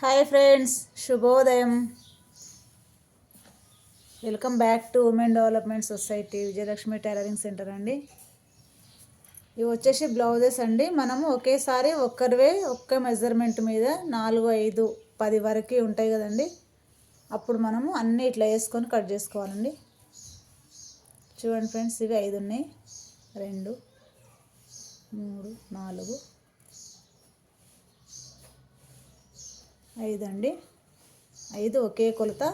Hi friends శుభోదయం. Welcome back to women development society Vijayalakshmi tailoring centre అండి. ఇవి వచ్చేసి బ్లౌజెస్ అండి. మనము ఒకేసారి ఒక్కరివే ఒక్క మెజర్మెంట్ మీద నాలుగు ఐదు పది వరకు ఉంటాయి కదండి. అప్పుడు మనము అన్నీ ఇట్లా వేసుకొని కట్ చేసుకోవాలండి. చూడండి ఫ్రెండ్స్ ఇవి ఐదు ఉన్నాయి. రెండు మూడు నాలుగు ఐదు అండి ఐదు ఒకే కొలత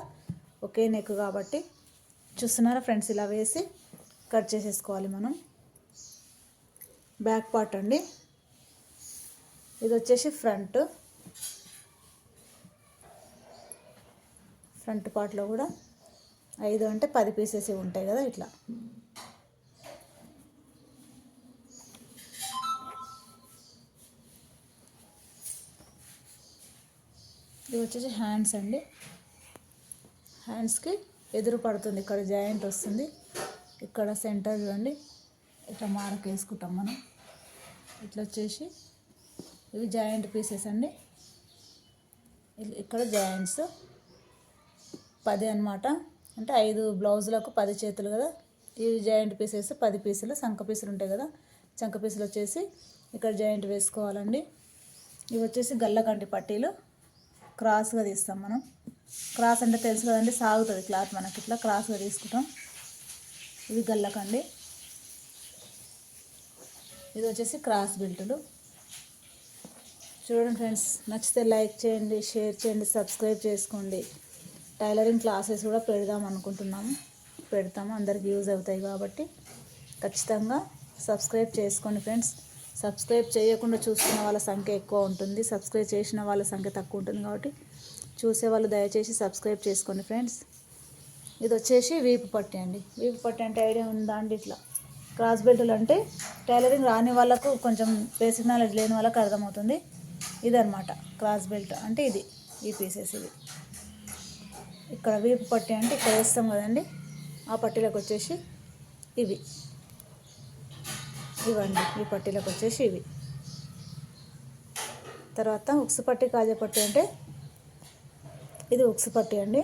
ఒకే నెక్ కాబట్టి. చూస్తున్నారా ఫ్రెండ్స్? ఇలా వేసి కట్ చేసేసుకోవాలి మనం. బ్యాక్ పార్ట్ అండి. ఇది వచ్చేసి ఫ్రంట్. ఫ్రంట్ పార్ట్లో కూడా ఐదు అంటే పది పీసెస్ ఉంటాయి కదా ఇట్లా. ఇది వచ్చేసి హ్యాండ్స్ అండి. హ్యాండ్స్కి ఎదురు పడుతుంది ఇక్కడ జాయింట్ వస్తుంది. ఇక్కడ సెంటర్ చూడండి. ఇట్లా మార్క్ వేసుకుంటాం మనం. ఇట్లా వచ్చేసి ఇవి జాయింట్ పీసెస్ అండి. ఇక్కడ జాయింట్స్ పది అనమాట అంటే ఐదు బ్లౌజులకు పది చేతులు కదా. ఇవి జాయింట్ పీసెస్ పది పీసులు సంక పీసులు ఉంటాయి కదా. చంక పీసులు వచ్చేసి ఇక్కడ జాయింట్ వేసుకోవాలండి. ఇవి వచ్చేసి గల్లకంటి పట్టీలు. క్రాస్గా తీస్తాం మనం. క్రాస్ అంటే తెలుసు కదండి సాగుతుంది క్లాత్ మనకి ఇట్లా క్రాస్గా తీసుకుంటాం. ఇది గల్లకండి. ఇది వచ్చేసి క్రాస్ బెల్టులు. చూడండి ఫ్రెండ్స్ నచ్చితే లైక్ చేయండి షేర్ చేయండి సబ్స్క్రైబ్ చేసుకోండి. టైలరింగ్ క్లాసెస్ కూడా పెడదాం అనుకుంటున్నాము. పెడతాము అందరికి యూజ్ అవుతాయి కాబట్టి. ఖచ్చితంగా సబ్స్క్రైబ్ చేసుకోండి ఫ్రెండ్స్. సబ్స్క్రైబ్ చేయకుండా చూస్తున్న వాళ్ళ సంఖ్య ఎక్కువ ఉంటుంది. సబ్స్క్రైబ్ చేసిన వాళ్ళ సంఖ్య తక్కువ ఉంటుంది కాబట్టి చూసే వాళ్ళు దయచేసి సబ్స్క్రైబ్ చేసుకోండి ఫ్రెండ్స్. ఇది వచ్చేసి వీపు పట్టి అండి. వీపు పట్టి అంటే ఐడియా ఉందా అండి ఇట్లా? క్రాస్ బెల్టులు అంటే టైలరింగ్ రాని వాళ్ళకు కొంచెం బేసిక్ నాలెడ్జ్ లేని వాళ్ళకి అర్థమవుతుంది. ఇదనమాట క్రాస్ బెల్ట్ అంటే ఇది ఈ పీసెస్ ఇది ఇక్కడ వీపు పట్టి అంటే ఇక్కడ వేస్తాం కదండి. ఆ పట్టీలకు వచ్చేసి ఇవి. ఇవ్వండి. ఈ పట్టీలకు వచ్చేసి ఇవి. తర్వాత ఉక్సు పట్టి కాజా పట్టి అంటే ఇది ఉక్సు పట్టి అండి.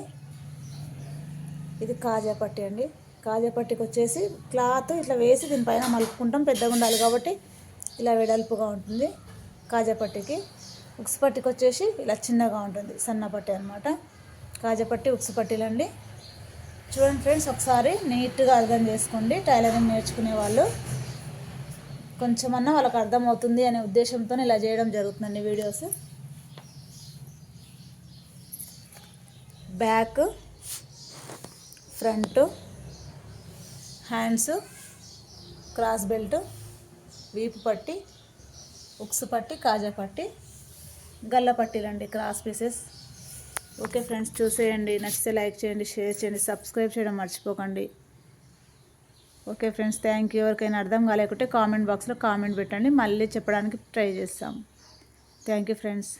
ఇది కాజా పట్టి అండి. కాజా పట్టికి వచ్చేసి క్లాత్ ఇట్లా వేసి దీనిపైన మలుపుకుంటాం. పెద్దగా ఉండాలి కాబట్టి ఇలా వెడల్పుగా ఉంటుంది కాజా పట్టికి. ఉక్సు పట్టికి వచ్చేసి ఇలా చిన్నగా ఉంటుంది. సన్న పట్టి అనమాట కాజా పట్టి ఉక్సు పట్టిలండి చూడండి ఫ్రెండ్స్ ఒకసారి నీట్గా అర్థం చేసుకోండి. టైలరింగ్ నేర్చుకునే వాళ్ళు కొంచెమన్నా వాళ్ళకి అర్థమవుతుంది అనే ఉద్దేశంతో ఇలా చేయడం జరుగుతుందండి videos. Back front hands cross belt వీపు పట్టి ఉక్స్ పట్టి కాజా పట్టి గల్ల పట్టీలండి క్రాస్ పీసెస్. ఓకే ఫ్రెండ్స్ చూసేయండి. నచ్చితే లైక్ చేయండి షేర్ చేయండి సబ్స్క్రైబ్ చేయడం మర్చిపోకండి. ఓకే ఫ్రెండ్స్ థ్యాంక్ యూ ఎవరికైనా అర్థం కాలేకుంటే కామెంట్ బాక్స్లో కామెంట్ పెట్టండి. మళ్ళీ చెప్పడానికి ట్రై చేస్తాం. Thank you friends